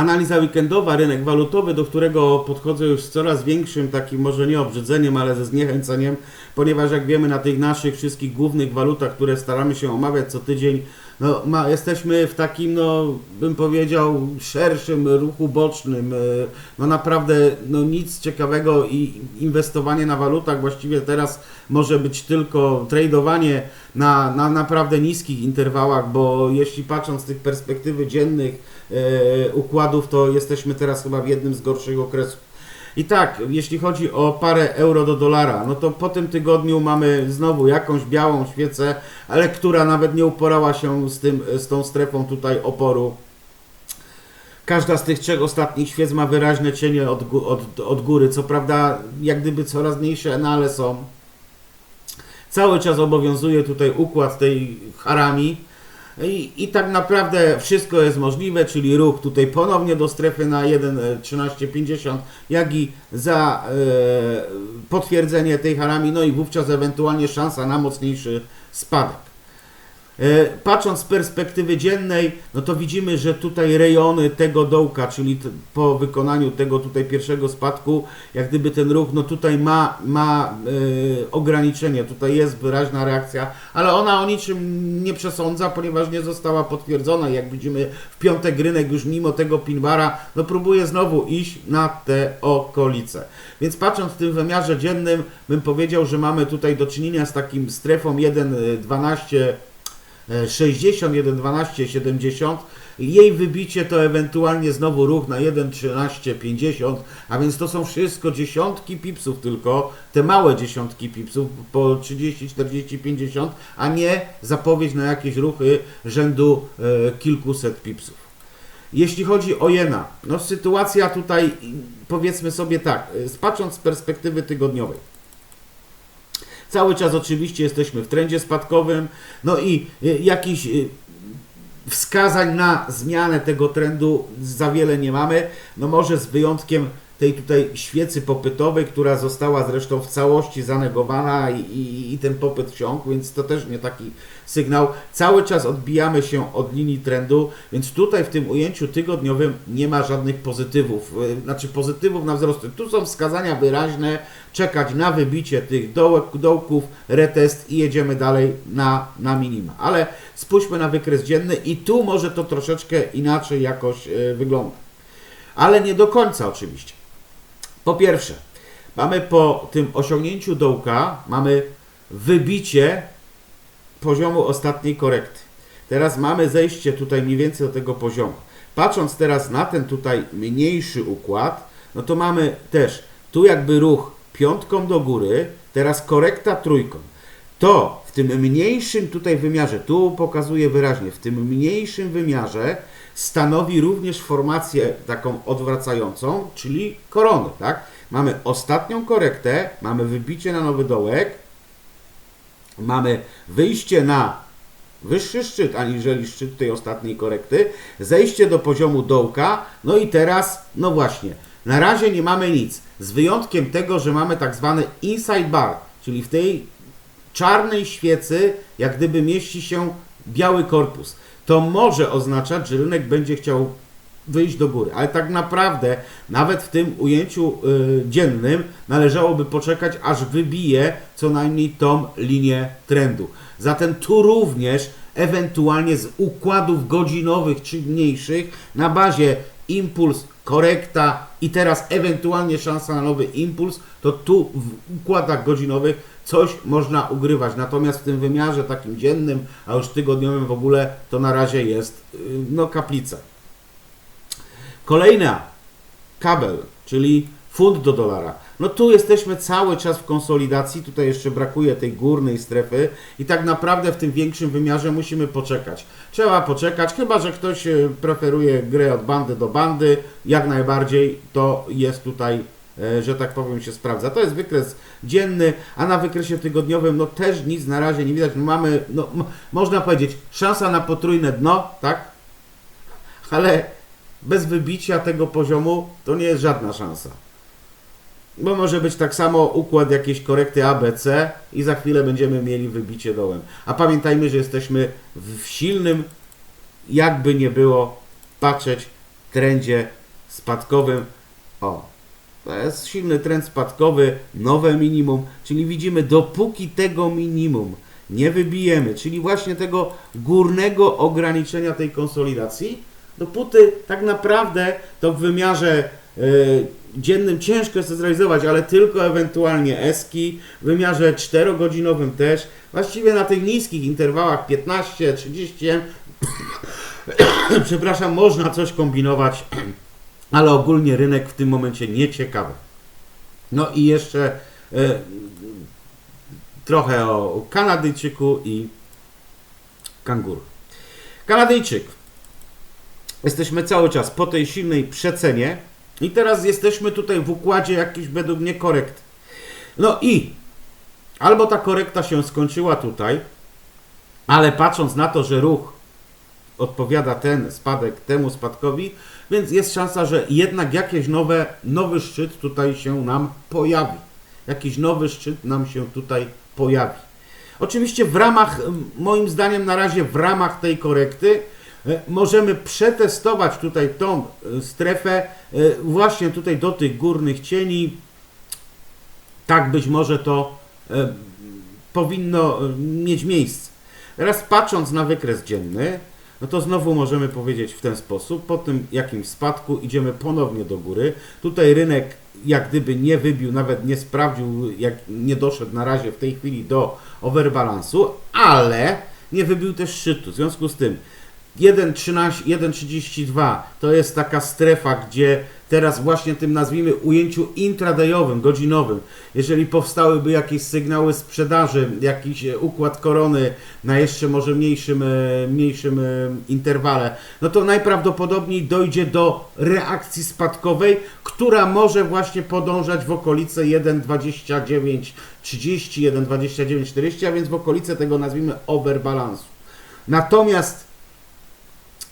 Analiza weekendowa, rynek walutowy, do którego podchodzę już z coraz większym takim może nie obrzydzeniem, ale ze zniechęceniem, ponieważ jak wiemy na tych naszych wszystkich głównych walutach, które staramy się omawiać co tydzień, no, ma, jesteśmy w takim, no, bym powiedział, szerszym ruchu bocznym. e, No naprawdę, no nic ciekawego i inwestowanie na walutach właściwie teraz może być tylko tradowanie na, na naprawdę niskich interwałach, bo jeśli patrząc z tych perspektywy dziennych układów, to jesteśmy teraz chyba w jednym z gorszych okresów. I tak, jeśli chodzi o parę euro do dolara, no to po tym tygodniu mamy znowu jakąś białą świecę, ale która nawet nie uporała się z, tym, z tą strefą tutaj oporu. Każda z tych trzech ostatnich świec ma wyraźne cienie od, od, od góry, co prawda jak gdyby coraz mniejsze, no ale są. Cały czas obowiązuje tutaj układ tej harami. I, I tak naprawdę wszystko jest możliwe, czyli ruch tutaj ponownie do strefy na 1.1350, jak i za e, potwierdzenie tej harami, no i wówczas ewentualnie szansa na mocniejszy spadek. E, Patrząc z perspektywy dziennej, no to widzimy, że tutaj rejony tego dołka, czyli po wykonaniu tego tutaj pierwszego spadku, jak gdyby ten ruch, no tutaj ma, ma e, ograniczenie, tutaj jest wyraźna reakcja, ale ona o niczym nie przesądza, ponieważ nie została potwierdzona. Jak widzimy, w piątek rynek już mimo tego pinbara, no próbuje znowu iść na te okolice. Więc patrząc w tym wymiarze dziennym, bym powiedział, że mamy tutaj do czynienia z takim strefą 1.12 60, 1.12, 70. Jej wybicie to ewentualnie znowu ruch na 1.13, 50, a więc to są wszystko dziesiątki pipsów tylko, te małe dziesiątki pipsów po 30, 40, 50, a nie zapowiedź na jakieś ruchy rzędu e, kilkuset pipsów. Jeśli chodzi o jena, no sytuacja tutaj powiedzmy sobie tak, e, patrząc z perspektywy tygodniowej. Cały czas oczywiście jesteśmy w trendzie spadkowym, no i y, jakiś y, wskazań na zmianę tego trendu za wiele nie mamy. No może z wyjątkiem tej tutaj świecy popytowej, która została zresztą w całości zanegowana i, i, i ten popyt wsiąkł, więc to też nie taki sygnał. Cały czas odbijamy się od linii trendu, więc tutaj w tym ujęciu tygodniowym nie ma żadnych pozytywów, y, znaczy pozytywów na wzrosty. Tu są wskazania wyraźne, czekać na wybicie tych dołek, dołków, retest i jedziemy dalej na, na minima. Ale spójrzmy na wykres dzienny i tu może to troszeczkę inaczej jakoś y, wygląda. Ale nie do końca oczywiście. Po pierwsze, mamy po tym osiągnięciu dołka, mamy wybicie poziomu ostatniej korekty. Teraz mamy zejście tutaj mniej więcej do tego poziomu. Patrząc teraz na ten tutaj mniejszy układ, no to mamy też tu jakby ruch piątką do góry, teraz korekta trójką. To w tym mniejszym tutaj wymiarze, tu pokazuję wyraźnie, w tym mniejszym wymiarze stanowi również formację taką odwracającą, czyli korony, tak? Mamy ostatnią korektę, mamy wybicie na nowy dołek, mamy wyjście na wyższy szczyt, aniżeli szczyt tej ostatniej korekty, zejście do poziomu dołka, no i teraz, no właśnie, na razie nie mamy nic, z wyjątkiem tego, że mamy tak zwany inside bar, czyli w tej czarnej świecy, jak gdyby mieści się biały korpus. To może oznaczać, że rynek będzie chciał wyjść do góry, ale tak naprawdę nawet w tym ujęciu y, dziennym należałoby poczekać, aż wybije co najmniej tą linię trendu. Zatem tu również ewentualnie z układów godzinowych czy mniejszych na bazie impuls, korekta i teraz ewentualnie szansa na nowy impuls, to tu w układach godzinowych coś można ugrywać. Natomiast w tym wymiarze takim dziennym, a już tygodniowym w ogóle, to na razie jest y, no kaplica. Kolejna kabel, czyli funt do dolara. No tu jesteśmy cały czas w konsolidacji, tutaj jeszcze brakuje tej górnej strefy i tak naprawdę w tym większym wymiarze musimy poczekać. Trzeba poczekać, chyba że ktoś e, preferuje grę od bandy do bandy, jak najbardziej to jest tutaj, e, że tak powiem, się sprawdza. To jest wykres dzienny, a na wykresie tygodniowym no też nic na razie nie widać. Mamy, no, można powiedzieć, szansa na potrójne dno, tak? Ale bez wybicia tego poziomu to nie jest żadna szansa. Bo może być tak samo układ jakiejś korekty ABC i za chwilę będziemy mieli wybicie dołem. A pamiętajmy, że jesteśmy w silnym, jakby nie było patrzeć, trendzie spadkowym. O, to jest silny trend spadkowy, nowe minimum, czyli widzimy, dopóki tego minimum nie wybijemy, czyli właśnie tego górnego ograniczenia tej konsolidacji, dopóty tak naprawdę to w wymiarze dziennym ciężko jest to zrealizować, ale tylko ewentualnie eski, w wymiarze 4-godzinowym też, właściwie na tych niskich interwałach 15, 30, przepraszam, można coś kombinować, ale ogólnie rynek w tym momencie nieciekawy. No i jeszcze e, trochę o Kanadyjczyku i kanguru. Kanadyjczyk. Jesteśmy cały czas po tej silnej przecenie i teraz jesteśmy tutaj w układzie jakiś według mnie korekt. No i albo ta korekta się skończyła tutaj, ale patrząc na to, że ruch odpowiada ten spadek temu spadkowi, więc jest szansa, że jednak jakieś nowe, nowy szczyt tutaj się nam pojawi. Jakiś nowy szczyt nam się tutaj pojawi. Oczywiście w ramach, moim zdaniem na razie w ramach tej korekty możemy przetestować tutaj tą e, strefę e, właśnie tutaj do tych górnych cieni. Tak być może to e, powinno e, mieć miejsce. Teraz patrząc na wykres dzienny, no to znowu możemy powiedzieć w ten sposób, po tym jakimś spadku idziemy ponownie do góry. Tutaj rynek jak gdyby nie wybił, nawet nie sprawdził, jak nie doszedł na razie w tej chwili do overbalansu, ale nie wybił też szczytu. W związku z tym 1,13, 1,32 to jest taka strefa, gdzie teraz właśnie tym nazwijmy ujęciu intradayowym, godzinowym, jeżeli powstałyby jakieś sygnały sprzedaży, jakiś e, układ korony na jeszcze może mniejszym, e, mniejszym e, interwale, no to najprawdopodobniej dojdzie do reakcji spadkowej, która może właśnie podążać w okolice 1,2930, 1,2940, a więc w okolice tego nazwijmy overbalansu. Natomiast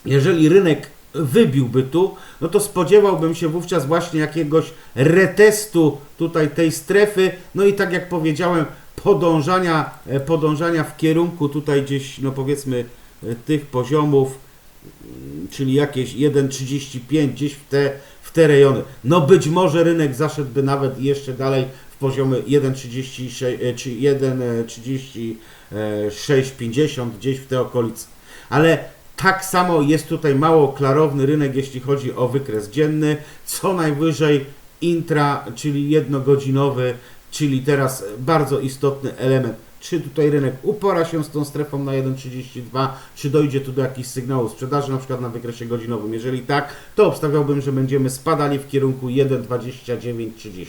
jeżeli rynek wybiłby tu, no to spodziewałbym się wówczas właśnie jakiegoś retestu tutaj tej strefy, no i tak jak powiedziałem, podążania, e, podążania w kierunku tutaj gdzieś, no powiedzmy, e, tych poziomów, mm, czyli jakieś 1,35 gdzieś w te, w te rejony. No być może rynek zaszedłby nawet jeszcze dalej w poziomy 1,36 e, czy 1,36,50 gdzieś w te okolice. Ale tak samo jest tutaj mało klarowny rynek, jeśli chodzi o wykres dzienny. Co najwyżej intra, czyli jednogodzinowy, czyli teraz bardzo istotny element. Czy tutaj rynek upora się z tą strefą na 1,32, czy dojdzie tu do jakichś sygnałów sprzedaży, na przykład na wykresie godzinowym. Jeżeli tak, to obstawiałbym, że będziemy spadali w kierunku 1,2930.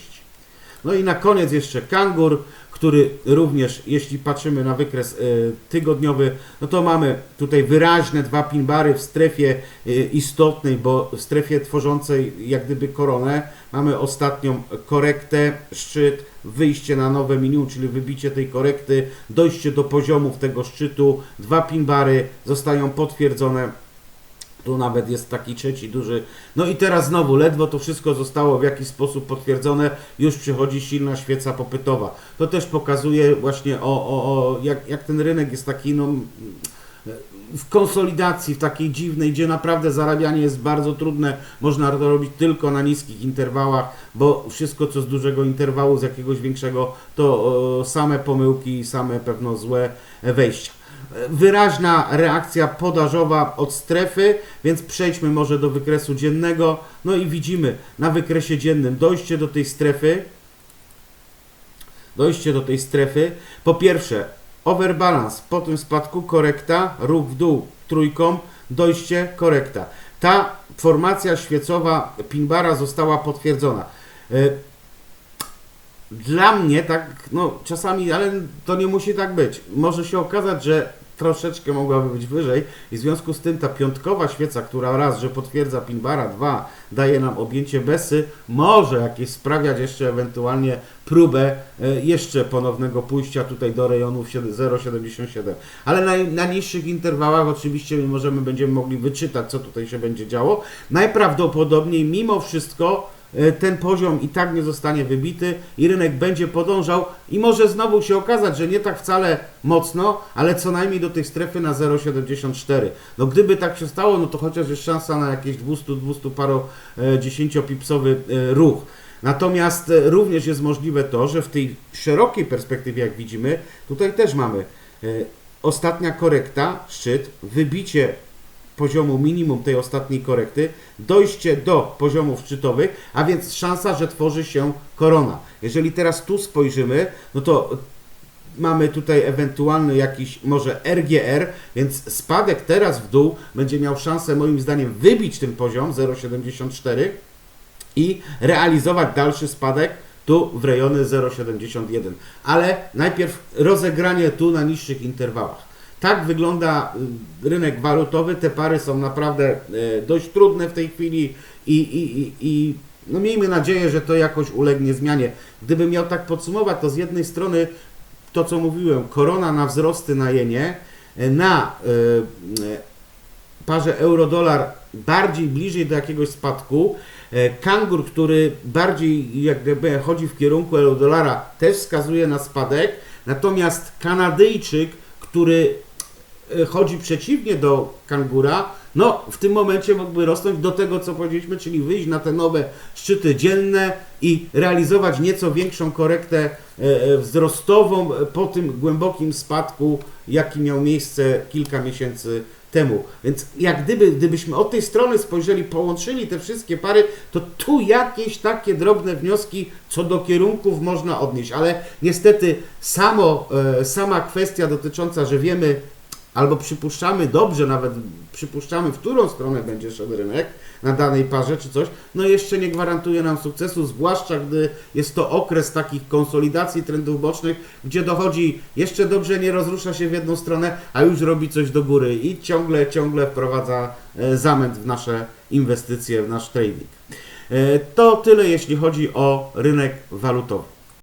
No i na koniec jeszcze kangur, który również, jeśli patrzymy na wykres y, tygodniowy, no to mamy tutaj wyraźne dwa pinbary w strefie y, istotnej, bo w strefie tworzącej jak gdyby koronę. Mamy ostatnią korektę, szczyt, wyjście na nowe minimum, czyli wybicie tej korekty, dojście do poziomów tego szczytu. Dwa pinbary zostają potwierdzone tu nawet jest taki trzeci duży. No i teraz znowu, ledwo to wszystko zostało w jakiś sposób potwierdzone, już przychodzi silna świeca popytowa. To też pokazuje właśnie o, o, o jak, jak ten rynek jest taki, no, w konsolidacji, w takiej dziwnej, gdzie naprawdę zarabianie jest bardzo trudne. Można to robić tylko na niskich interwałach, bo wszystko co z dużego interwału, z jakiegoś większego, to same pomyłki, same pewno złe wejścia wyraźna reakcja podażowa od strefy, więc przejdźmy może do wykresu dziennego. No i widzimy na wykresie dziennym dojście do tej strefy. Dojście do tej strefy. Po pierwsze, overbalance, po tym spadku korekta, ruch w dół trójką, dojście, korekta. Ta formacja świecowa Pinbara została potwierdzona. Y, Dla mnie tak, no czasami, ale to nie musi tak być. Może się okazać, że troszeczkę mogłaby być wyżej i w związku z tym ta piątkowa świeca, która raz, że potwierdza Pinbara, dwa, daje nam objęcie Besy, może jakieś sprawiać jeszcze ewentualnie próbę e, jeszcze ponownego pójścia tutaj do rejonów 0,77. Ale na, na niższych interwałach oczywiście możemy, będziemy mogli wyczytać, co tutaj się będzie działo. Najprawdopodobniej mimo wszystko ten poziom i tak nie zostanie wybity i rynek będzie podążał i może znowu się okazać, że nie tak wcale mocno, ale co najmniej do tej strefy na 0,74. No gdyby tak się stało, no to chociaż jest szansa na jakieś 200, 200 paro e, 10-pipsowy e, ruch. Natomiast e, również jest możliwe to, że w tej szerokiej perspektywie, jak widzimy, tutaj też mamy e, ostatnia korekta, szczyt, wybicie poziomu minimum tej ostatniej korekty, dojście do poziomów szczytowych, a więc szansa, że tworzy się korona. Jeżeli teraz tu spojrzymy, no to mamy tutaj ewentualny jakiś może RGR, więc spadek teraz w dół będzie miał szansę moim zdaniem wybić ten poziom 0,74 i realizować dalszy spadek tu w rejony 0,71. Ale najpierw rozegranie tu na niższych interwałach. Tak wygląda y, rynek walutowy. Te pary są naprawdę y, dość trudne w tej chwili i, i, i, i no miejmy nadzieję, że to jakoś ulegnie zmianie. Gdybym miał tak podsumować, to z jednej strony to, co mówiłem, korona na wzrosty na jenie, y, na parze euro-dolar bardziej bliżej do jakiegoś spadku. Kangur, który bardziej jak gdyby chodzi w kierunku euro-dolara, też wskazuje na spadek. Natomiast Kanadyjczyk, który chodzi przeciwnie do kangura, no w tym momencie mógłby rosnąć do tego, co powiedzieliśmy, czyli wyjść na te nowe szczyty dzienne i realizować nieco większą korektę e, e, wzrostową po tym głębokim spadku, jaki miał miejsce kilka miesięcy temu. Więc jak gdyby, gdybyśmy od tej strony spojrzeli, połączyli te wszystkie pary, to tu jakieś takie drobne wnioski co do kierunków można odnieść, ale niestety samo, sama kwestia dotycząca, że wiemy albo przypuszczamy dobrze, nawet przypuszczamy, w którą stronę będzie szedł rynek na danej parze czy coś, no jeszcze nie gwarantuje nam sukcesu, zwłaszcza gdy jest to okres takich konsolidacji trendów bocznych, gdzie dochodzi, jeszcze dobrze nie rozrusza się w jedną stronę, a już robi coś do góry i ciągle, ciągle wprowadza e, zamęt w nasze inwestycje, w nasz trading. E, To tyle, jeśli chodzi o rynek walutowy.